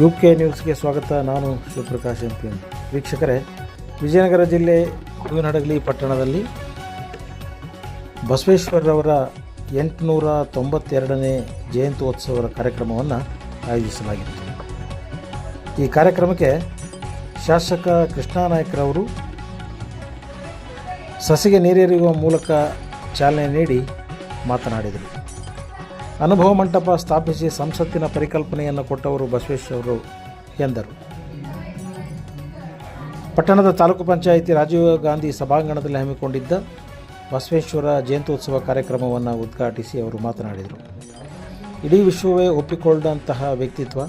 U K ನ್ಯೂಸ್ಗೆ ಸ್ವಾಗತ. ನಾನು ಶಿವಪ್ರಕಾಶ್ ಎಂ ಪಿ ವೀಕ್ಷಕರೇ, ವಿಜಯನಗರ ಜಿಲ್ಲೆ ಹೂವಿನಡಗಲಿ ಪಟ್ಟಣದಲ್ಲಿ ಬಸವೇಶ್ವರರವರ ಎಂಟುನೂರ ತೊಂಬತ್ತೆರಡನೇ ಜಯಂತ್ಯೋತ್ಸವದ ಕಾರ್ಯಕ್ರಮವನ್ನು ಆಯೋಜಿಸಲಾಗಿತ್ತು ಈ ಕಾರ್ಯಕ್ರಮಕ್ಕೆ ಶಾಸಕ ಕೃಷ್ಣಾನಾಯ್ಕರವರು ಸಸಿಗೆ ನೀರೆರೆಯುವ ಮೂಲಕ ಚಾಲನೆ ನೀಡಿ ಮಾತನಾಡಿದರು. ಅನುಭವ ಮಂಟಪ ಸ್ಥಾಪಿಸಿ ಸಂಸತ್ತಿನ ಪರಿಕಲ್ಪನೆಯನ್ನು ಕೊಟ್ಟವರು ಬಸವೇಶ್ವರರು ಎಂದರು. ಪಟ್ಟಣದ ತಾಲೂಕು ಪಂಚಾಯಿತಿ ರಾಜೀವ್ ಗಾಂಧಿ ಸಭಾಂಗಣದಲ್ಲಿ ಹಮ್ಮಿಕೊಂಡಿದ್ದ ಬಸವೇಶ್ವರ ಜಯಂತ್ಯೋತ್ಸವ ಕಾರ್ಯಕ್ರಮವನ್ನು ಉದ್ಘಾಟಿಸಿ ಅವರು ಮಾತನಾಡಿದರು. ಇಡೀ ವಿಶ್ವವೇ ಒಪ್ಪಿಕೊಂಡಂತಹ ವ್ಯಕ್ತಿತ್ವ,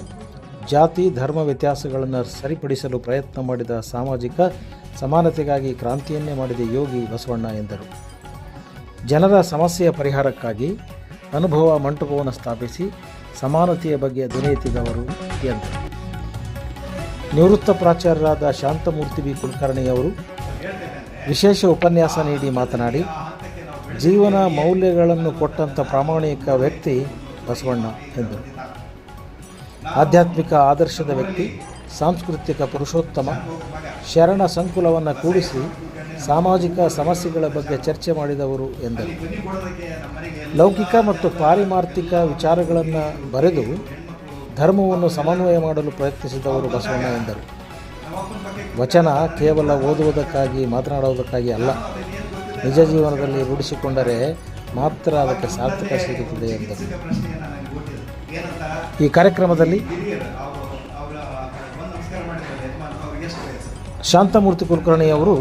ಜಾತಿ, ಧರ್ಮ ವ್ಯತ್ಯಾಸಗಳನ್ನು ಸರಿಪಡಿಸಲು ಪ್ರಯತ್ನ ಮಾಡಿದ ಸಾಮಾಜಿಕ ಸಮಾನತೆಗಾಗಿ ಕ್ರಾಂತಿಯನ್ನೇ ಮಾಡಿದ ಯೋಗಿ ಬಸವಣ್ಣ ಎಂದರು. ಜನರ ಸಮಸ್ಯೆಯ ಪರಿಹಾರಕ್ಕಾಗಿ ಅನುಭವ ಮಂಟಪವನ್ನು ಸ್ಥಾಪಿಸಿ ಸಮಾನತೆಯ ಬಗ್ಗೆ ಎತ್ತಿದವರು ಎಂದರು. ನಿವೃತ್ತ ಪ್ರಾಚಾರ್ಯರಾದ ಶಾಂತಮೂರ್ತಿ ಬಿ. ಕುಲಕರ್ಣಿಯವರು ವಿಶೇಷ ಉಪನ್ಯಾಸ ನೀಡಿ ಮಾತನಾಡಿ, ಜೀವನ ಮೌಲ್ಯಗಳನ್ನು ಕೊಟ್ಟಂಥ ಪ್ರಾಮಾಣಿಕ ವ್ಯಕ್ತಿ ಬಸವಣ್ಣ ಎಂದರು. ಆಧ್ಯಾತ್ಮಿಕ ಆದರ್ಶದ ವ್ಯಕ್ತಿ, ಸಾಂಸ್ಕೃತಿಕ ಪುರುಷೋತ್ತಮ, ಶರಣ ಸಂಕುಲವನ್ನು ಕೂಡಿಸಿ ಸಾಮಾಜಿಕ ಸಮಸ್ಯೆಗಳ ಬಗ್ಗೆ ಚರ್ಚೆ ಮಾಡಿದವರು ಎಂದರು. ಲೌಕಿಕ ಮತ್ತು ಪಾರಿಮಾರ್ಥಿಕ ವಿಚಾರಗಳನ್ನು ಬರೆದು ಧರ್ಮವನ್ನು ಸಮನ್ವಯ ಮಾಡಲು ಪ್ರಯತ್ನಿಸಿದವರು ಬಸವಣ್ಣ ಎಂದರು. ವಚನ ಕೇವಲ ಓದುವುದಕ್ಕಾಗಿ, ಮಾತನಾಡುವುದಕ್ಕಾಗಿ ಅಲ್ಲ, ನಿಜ ಜೀವನದಲ್ಲಿ ರೂಢಿಸಿಕೊಂಡರೆ ಮಾತ್ರ ಅದಕ್ಕೆ ಸಾರ್ಥಕ ಸಿಗುತ್ತದೆ ಎಂದರು. ಈ ಕಾರ್ಯಕ್ರಮದಲ್ಲಿ ಶಾಂತಮೂರ್ತಿ ಕುಲಕರ್ಣಿಯವರು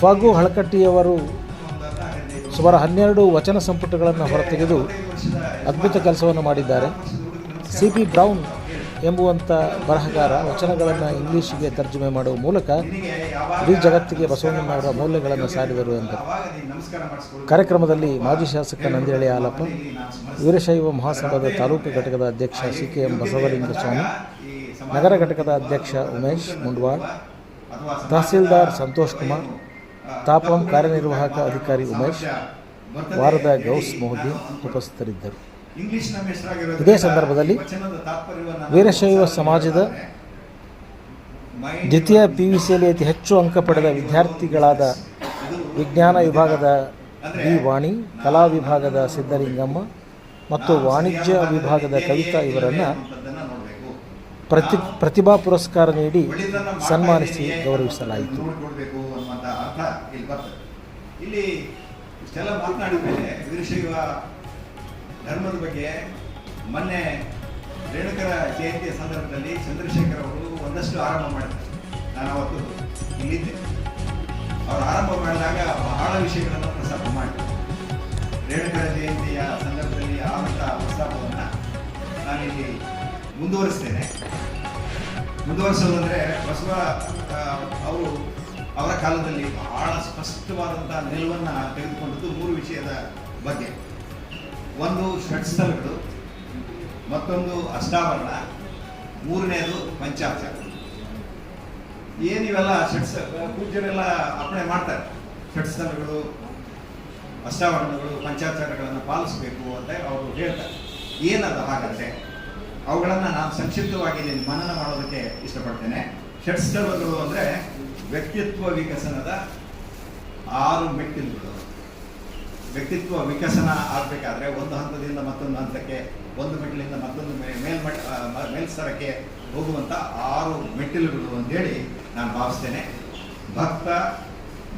ಫಗು ಹಳಕಟ್ಟಿಯವರು ಸುಮಾರು ಹನ್ನೆರಡು ವಚನ ಸಂಪುಟಗಳನ್ನು ಹೊರತೆಗೆದು ಅದ್ಭುತ ಕೆಲಸವನ್ನು ಮಾಡಿದ್ದಾರೆ. ಸಿ ಪಿ ಬ್ರೌನ್ ಎಂಬುವಂಥ ಬರಹಗಾರ ವಚನಗಳನ್ನು ಇಂಗ್ಲೀಷಿಗೆ ತರ್ಜುಮೆ ಮಾಡುವ ಮೂಲಕ ಇಡೀ ಜಗತ್ತಿಗೆ ಬಸವಣ್ಣನವರ ಮೌಲ್ಯಗಳನ್ನು ಸಾರಿದರು ಎಂದರು. ಕಾರ್ಯಕ್ರಮದಲ್ಲಿ ಮಾಜಿ ಶಾಸಕ ನಂದಿಹಳ್ಳಿ ಹಾಲಪ್ಪ, ವೀರಶೈವ ಮಹಾಸಭಾದ ತಾಲೂಕು ಘಟಕದ ಅಧ್ಯಕ್ಷ ಸಿ ಕೆ ಎಂ ಬಸವಲಿಂಗಸ್ವಾಮಿ, ನಗರ ಘಟಕದ ಅಧ್ಯಕ್ಷ ಉಮೇಶ್ ಮುಂಡ್ವಾಳ್, ತಹಸೀಲ್ದಾರ್ ಸಂತೋಷ್ ಕುಮಾರ್ ತಾಪಂ ಕಾರ್ಯನಿರ್ವಾಹಕ ಅಧಿಕಾರಿ ಉಮೇಶ್, ವಾರದ ಗೌಸ್ ಮೊಹದ್ದೀನ್ ಉಪಸ್ಥಿತರಿದ್ದರು. ಇದೇ ಸಂದರ್ಭದಲ್ಲಿ ವೀರಶೈವ ಸಮಾಜದ ದ್ವಿತೀಯ ಪಿ ಯು ಸಿಯಲ್ಲಿ ಅತಿ ಹೆಚ್ಚು ಅಂಕ ಪಡೆದ ವಿದ್ಯಾರ್ಥಿಗಳಾದ ವಿಜ್ಞಾನ ವಿಭಾಗದ ಬಿ ವಾಣಿ, ಕಲಾ ವಿಭಾಗದ ಸಿದ್ದಲಿಂಗಮ್ಮ ಮತ್ತು ವಾಣಿಜ್ಯ ವಿಭಾಗದ ಕವಿತಾ ಇವರನ್ನು ಪ್ರತಿ, ಪ್ರತಿಭಾ ಪುರಸ್ಕಾರ ನೀಡಿ ಸನ್ಮಾನಿಸಿ ಗೌರವಿಸಲಾಯಿತು. ಅರ್ಥ ಇಲ್ಲಿ ಬರ್ತದೆ. ಇಲ್ಲಿ ಇಷ್ಟೆಲ್ಲ ಮಾತನಾಡಿದ ಮೇಲೆ ವೀರಶೈವ ಧರ್ಮದ ಬಗ್ಗೆ ಮೊನ್ನೆ ರೇಣುಕರ ಜಯಂತಿಯ ಸಂದರ್ಭದಲ್ಲಿ ಚಂದ್ರಶೇಖರ್ ಅವರು ಒಂದಷ್ಟು ಆರಂಭ ಮಾಡಿದ್ದಾರೆ ನಾನು ಅವತ್ತು ಇಲ್ಲಿದ್ದೆ. ಅವರು ಆರಂಭ ಮಾಡಿದಾಗ ಬಹಳ ವಿಷಯಗಳನ್ನು ಪ್ರಸ್ತಾಪ ಮಾಡಿದರು. ರೇಣುಕರ ಜಯಂತಿಯ ಸಂದರ್ಭದಲ್ಲಿ ಆದಂಥ ಪ್ರಸ್ತಾಪವನ್ನು ನಾನಿಲ್ಲಿ ಮುಂದುವರಿಸ್ತೇನೆ. ಮುಂದುವರಿಸೋದಂದರೆ ಬಸವ ಅವರು ಅವರ ಕಾಲದಲ್ಲಿ ಬಹಳ ಸ್ಪಷ್ಟವಾದಂಥ ನಿಲುವನ್ನು ತೆಗೆದುಕೊಂಡದ್ದು ಮೂರು ವಿಷಯದ ಬಗ್ಗೆ. ಒಂದು ಷಟ್ಸ್ಥಲಗಳು ಮತ್ತೊಂದು ಅಷ್ಟಾವರಣ, ಮೂರನೇದು ಪಂಚಾಚಾರ ಏನಿವೆಲ್ಲ ಷಟ್ಸ ಪೂಜ್ಯರೆಲ್ಲ ಅಪ್ಪಣೆ ಮಾಡ್ತಾರೆ? ಷಟ್ಸ್ಥಲಗಳು ಅಷ್ಟಾವರಣಗಳು ಪಂಚಾಚಾರಗಳನ್ನು ಪಾಲಿಸಬೇಕು ಅಂತ ಅವರು ಹೇಳ್ತಾರೆ. ಏನದು ಹಾಗಂತೆ ಅವುಗಳನ್ನು ನಾನು ಸಂಕ್ಷಿಪ್ತವಾಗಿ ಮನನ ಮಾಡೋದಕ್ಕೆ ಇಷ್ಟಪಡ್ತೇನೆ. ಷಟ್ಸ್ಥಲಗಳು ಅಂದರೆ ವ್ಯಕ್ತಿತ್ವ ವಿಕಸನದ ಆರು ಮೆಟ್ಟಿಲುಗಳು. ವ್ಯಕ್ತಿತ್ವ ವಿಕಸನ ಆಗಬೇಕಾದ್ರೆ ಒಂದು ಹಂತದಿಂದ ಮತ್ತೊಂದು ಹಂತಕ್ಕೆ, ಒಂದು ಮೆಟ್ಟಿಲಿಂದ ಮತ್ತೊಂದು ಮೇಲ್ಮಟ್ಟ ಮೇಲ್ಸ್ತರಕ್ಕೆ ಹೋಗುವಂಥ ಆರು ಮೆಟ್ಟಿಲುಗಳು ಅಂತೇಳಿ ನಾನು ಭಾವಿಸ್ತೇನೆ. ಭಕ್ತ,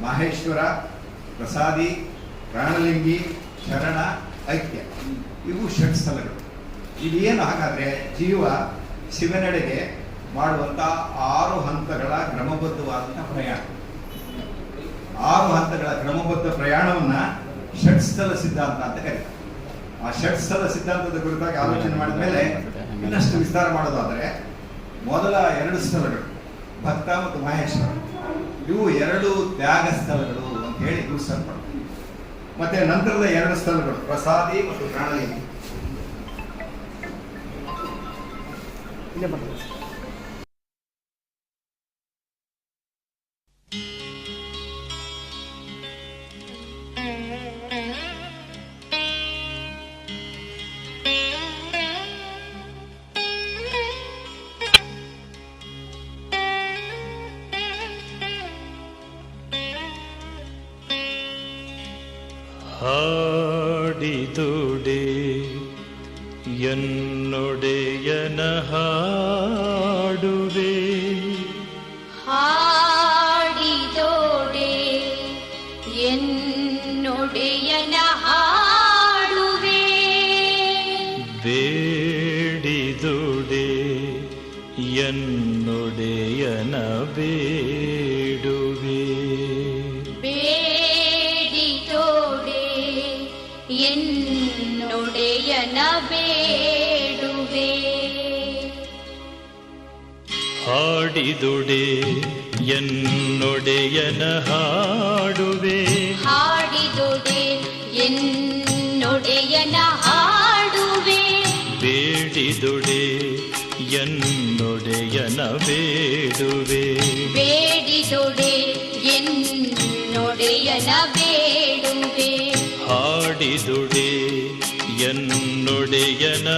ಮಹೇಶ್ವರ, ಪ್ರಸಾದಿ, ಪ್ರಾಣಲಿಂಗಿ, ಶರಣ, ಐಕ್ಯ. ಇವು ಷಟ್ ಸ್ಥಳಗಳು ಇದೇನು ಹಾಗಾದರೆ ಜೀವ ಶಿವನೆಡೆಗೆ ಮಾಡುವಂಥ ಆರು ಹಂತಗಳ ಕ್ರಮಬದ್ಧವಾದಂಥ ಪ್ರಯಾಣ. ಆರು ಹಂತಗಳ ಕ್ರಮಬದ್ಧ ಪ್ರಯಾಣವನ್ನ ಷಟ್ಸ್ಥಲ ಸಿದ್ಧಾಂತ ಅಂತ ಕರೀತಾರೆ. ಆ ಷಟ್ಸ್ಥಲ ಸಿದ್ಧಾಂತದ ಕುರಿತಾಗಿ ಆಲೋಚನೆ ಮಾಡಿದ ಮೇಲೆ ಇನ್ನಷ್ಟು ವಿಸ್ತಾರ ಮಾಡೋದಾದ್ರೆ ಮೊದಲ ಎರಡು ಸ್ಥಳಗಳು, ಭಕ್ತ ಮತ್ತು ಮಹೇಶ್ವರ. ಇವು ಎರಡು ತ್ಯಾಗ ಸ್ಥಳಗಳು ಅಂತ ಹೇಳಿ ಗುರುಸಲ್ಪಡ್ತಾರೆ ಮತ್ತೆ ನಂತರದ ಎರಡು ಸ್ಥಳಗಳು, ಪ್ರಸಾದಿ ಮತ್ತು ಪ್ರಾಣಲಿಂಗಿ ಹಾಡಿದುಡೆ ಎನ್ನೊಡೆಯನ ಹಾಡುವೆ. ಹಾಡಿದೋಡೆ ಎನ್ನೊಡೆಯನ ಹಾಡುವೆ. ಬೇಡಿದುಡೆ ಎನ್ನೊಡೆಯನ ಬೇಡುವೆ ಎನ್ನೊಡೆಯನ ಬೇಡುವೆ ಹಾಡಿದುಡೆ ಎನ್ನೊಡೆಯನ ಹಾಡುವೆ ಹಾಡಿದೊಡೆ ಎನ್ನೊಡೆಯನ ಹಾಡುವೆ ಬೇಡಿದುಡೆ ಎನ್ನೊಡೆಯನ ಬೇಡುವೆ ಬೇಡಿದೊಡೆ ಎನ್ನೊಡೆಯನ ಬೇಡುವೆ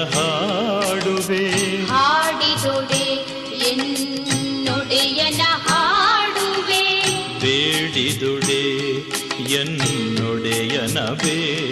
ಹಾಡುವೆ. ಹಾಡಿದೊಡೆ ಎನ್ನೊಡೆಯನ ಹಾಡುವೆ. ಬೇಡಿದುಡೆ ಎನ್ನೊಡೆಯನ ಬೇಡುವೆ